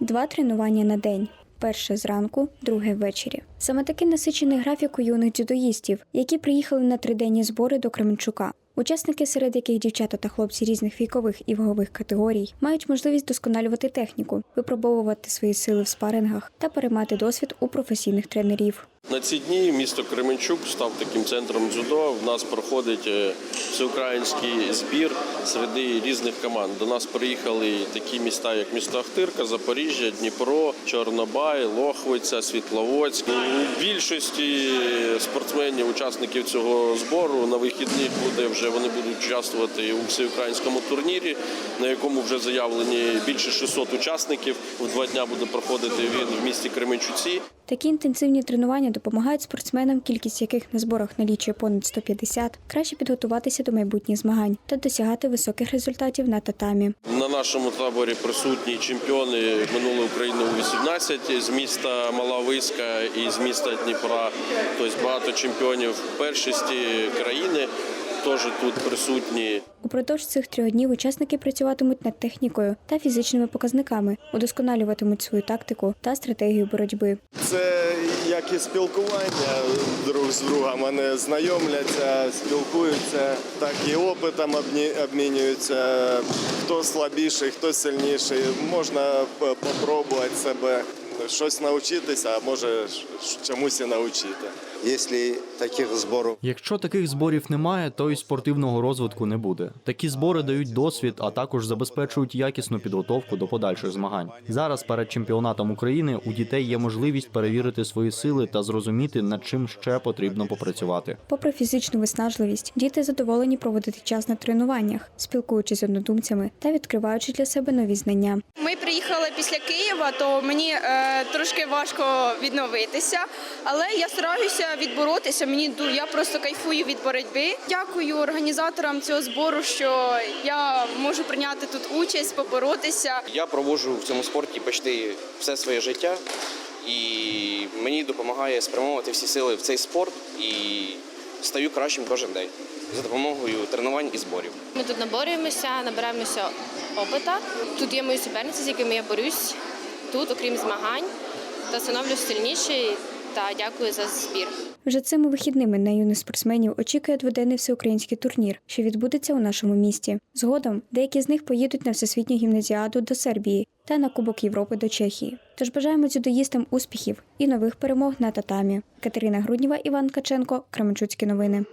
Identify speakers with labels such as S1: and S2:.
S1: Два тренування на день. Перше зранку, друге ввечері. Саме такий насичений графік у юних дзюдоїстів, які приїхали на триденні збори до Кременчука. Учасники, серед яких дівчата та хлопці різних вікових і вагових категорій, мають можливість досконалювати техніку, випробовувати свої сили в спарингах та переймати досвід у професійних тренерів.
S2: На ці дні місто Кременчук став таким центром дзюдо. В нас проходить е, всеукраїнський збір серед різних команд. До нас приїхали такі міста, як місто Ахтирка, Запоріжжя, Дніпро, Чорнобай, Лохвиця, Світловодськ. У більшості спортсменів, учасників цього збору на вихідних буде вже вони будуть участвувати у всеукраїнському турнірі, на якому вже заявлені більше 600 учасників. В два дня буде проходити він в місті Кременчуці.
S1: Такі інтенсивні тренування допомагають спортсменам, кількість яких на зборах налічує понад 150, краще підготуватися до майбутніх змагань та досягати високих результатів на татамі.
S2: На нашому таборі присутні чемпіони минулої України у 18 з міста Малависька і з міста Дніпра. Тобто багато чемпіонів першості країни теж тут присутні.
S1: Упродовж цих трьох днів учасники працюватимуть над технікою та фізичними показниками, удосконалюватимуть свою тактику та стратегію боротьби.
S3: Це як і спілкування друг з другом. Вони знайомляться, спілкуються, так і опитом обмі- обмінюються. Хто слабіший, хто сильніший. Можна попробувати себе щось навчитися, а може чомусь і навчити.
S4: Если таких зборів
S5: Якщо таких зборів немає, то й спортивного розвитку не буде. Такі збори дають досвід, а також забезпечують якісну підготовку до подальших змагань. Зараз перед чемпіонатом України у дітей є можливість перевірити свої сили та зрозуміти, над чим ще потрібно попрацювати.
S1: Попри фізичну виснажливість, діти задоволені проводити час на тренуваннях, спілкуючись з однодумцями та відкриваючи для себе нові знання.
S6: Ми приїхали після Києва, то мені е, трошки важко відновитися, але я стараюся відборотися. Мені я просто кайфую від боротьби. Дякую організаторам цього збору, що я можу прийняти тут участь, поборотися.
S7: Я проводжу в цьому спорті почти все своє життя, і мені допомагає спрямовувати всі сили в цей спорт і стаю кращим кожен день за допомогою тренувань і зборів.
S8: Ми тут наборюємося, набираємося опита. Тут є мої суперниці, з якими я борюсь. Тут, окрім змагань, та становлюсь сильнішою та дякую за збір.
S1: Вже цими вихідними на юних спортсменів очікує дводенний всеукраїнський турнір, що відбудеться у нашому місті. Згодом деякі з них поїдуть на всесвітню гімназіаду до Сербії та на Кубок Європи до Чехії. Тож бажаємо дзюдоїстам успіхів і нових перемог на татамі. Катерина Грудніва, Іван Каченко, Кременчуцькі новини.